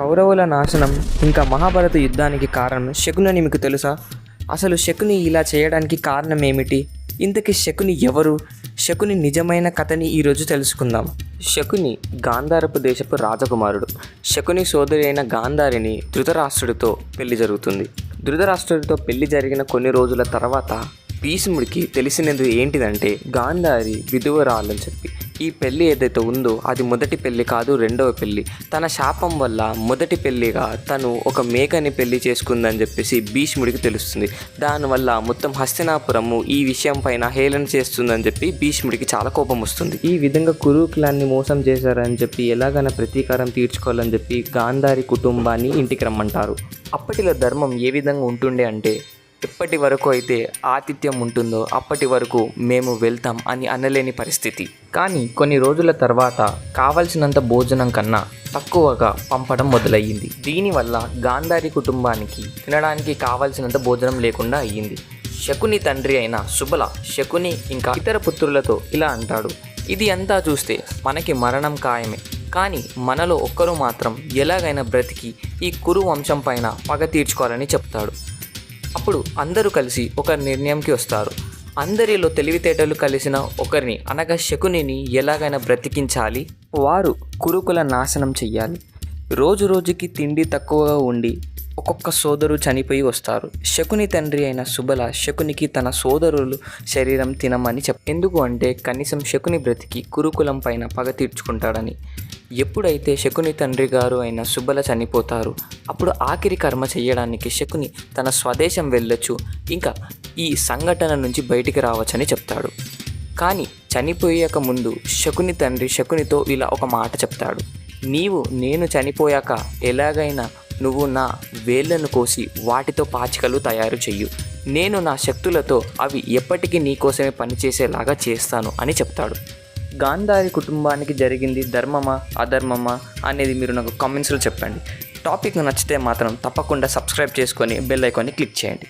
కౌరవుల నాశనం ఇంకా మహాభారత యుద్ధానికి కారణం శకుని అని మీకు తెలుసా? అసలు శకుని ఇలా చేయడానికి కారణం ఏమిటి? ఇంతకీ శకుని ఎవరు? శకుని నిజమైన కథని ఈరోజు తెలుసుకుందాం. శకుని గాంధారపు దేశపు రాజకుమారుడు. శకుని సోదరి అయిన గాంధారిని ధృతరాష్ట్రుడితో పెళ్ళి జరుగుతుంది. ధృతరాష్ట్రుడితో పెళ్ళి జరిగిన కొన్ని రోజుల తర్వాత భీష్ముడికి తెలిసినది ఏంటిదంటే గాంధారి విధువరాలని చెప్పి. ఈ పెళ్ళి ఏదైతే ఉందో అది మొదటి పెళ్ళి కాదు రెండవ పెళ్ళి. తన శాపం వల్ల మొదటి పెళ్ళిగా తను ఒక మేకని పెళ్ళి చేసుకుందని చెప్పేసి భీష్ముడికి తెలుస్తుంది. దానివల్ల మొత్తం హస్తినాపురము ఈ విషయం పైన హేళన చేస్తుందని చెప్పి భీష్ముడికి చాలా కోపం వస్తుంది. ఈ విధంగా కురుకులాన్ని మోసం చేశారని చెప్పి ఎలాగైనా ప్రతీకారం తీర్చుకోవాలని చెప్పి గాంధారి కుటుంబాన్ని ఇంటికి రమ్మంటారు. అప్పటిలో ధర్మం ఏ విధంగా ఉంటుండే అంటే ఎప్పటి వరకు అయితే ఆతిథ్యం ఉంటుందో అప్పటి వరకు మేము వెళ్తాం అని అనలేని పరిస్థితి. కానీ కొన్ని రోజుల తర్వాత కావలసినంత భోజనం కన్నా తక్కువగా పంపడం మొదలయ్యింది. దీనివల్ల గాంధారి కుటుంబానికి తినడానికి కావలసినంత భోజనం లేకుండా అయ్యింది. శకుని తండ్రి అయిన సుబల శకుని ఇంకా ఇతర పుత్రులతో ఇలా అంటాడు ఇది అంతా చూస్తే మనకి మరణం ఖాయమే. కానీ మనలో ఒక్కరు మాత్రం ఎలాగైనా బ్రతికి ఈ కురు వంశం పైన పగ తీర్చుకోవాలని చెప్తాడు. అప్పుడు అందరూ కలిసి ఒక నిర్ణయంకి వస్తారు. అందరిలో తెలివితేటలు కలిసిన ఒకరిని అనగా శకునిని ఎలాగైనా బ్రతికించాలి. వారు కురుకుల నాశనం చెయ్యాలి. రోజు రోజుకి తిండి తక్కువగా ఉండి ఒక్కొక్క సోదరు చనిపోయి వస్తారు. శకుని తండ్రి అయిన సుబల శకునికి తన సోదరులు శరీరం తినమని చెప్ ఎందుకు అంటే కనీసం శకుని బ్రతికి కురుకులం పైన పగ తీర్చుకుంటాడని. ఎప్పుడైతే శకుని తండ్రి గారు అయిన సుబ్బల చనిపోతారు అప్పుడు ఆఖరి కర్మ చేయడానికి శకుని తన స్వదేశం వెళ్ళొచ్చు ఇంకా ఈ సంఘటన నుంచి బయటికి రావచ్చని చెప్తాడు. కానీ చనిపోయాక ముందు శకుని తండ్రి శకునితో ఇలా ఒక మాట చెప్తాడు. నీవు నేను చనిపోయాక ఎలాగైనా నువ్వు నా వేళ్ళను కోసి వాటితో పాచికలు తయారు చెయ్యు. నేను నా శక్తులతో అవి ఎప్పటికీ నీకోసమే పనిచేసేలాగా చేస్తాను అని చెప్తాడు. గాంధారి కుటుంబానికి జరిగింది ధర్మమా అధర్మమా అనేది మీరు నాకు కామెంట్స్లో చెప్పండి. టాపిక్ నచ్చితే మాత్రం తప్పకుండా సబ్స్క్రైబ్ చేసుకొని బెల్ ఐకాన్ని క్లిక్ చేయండి.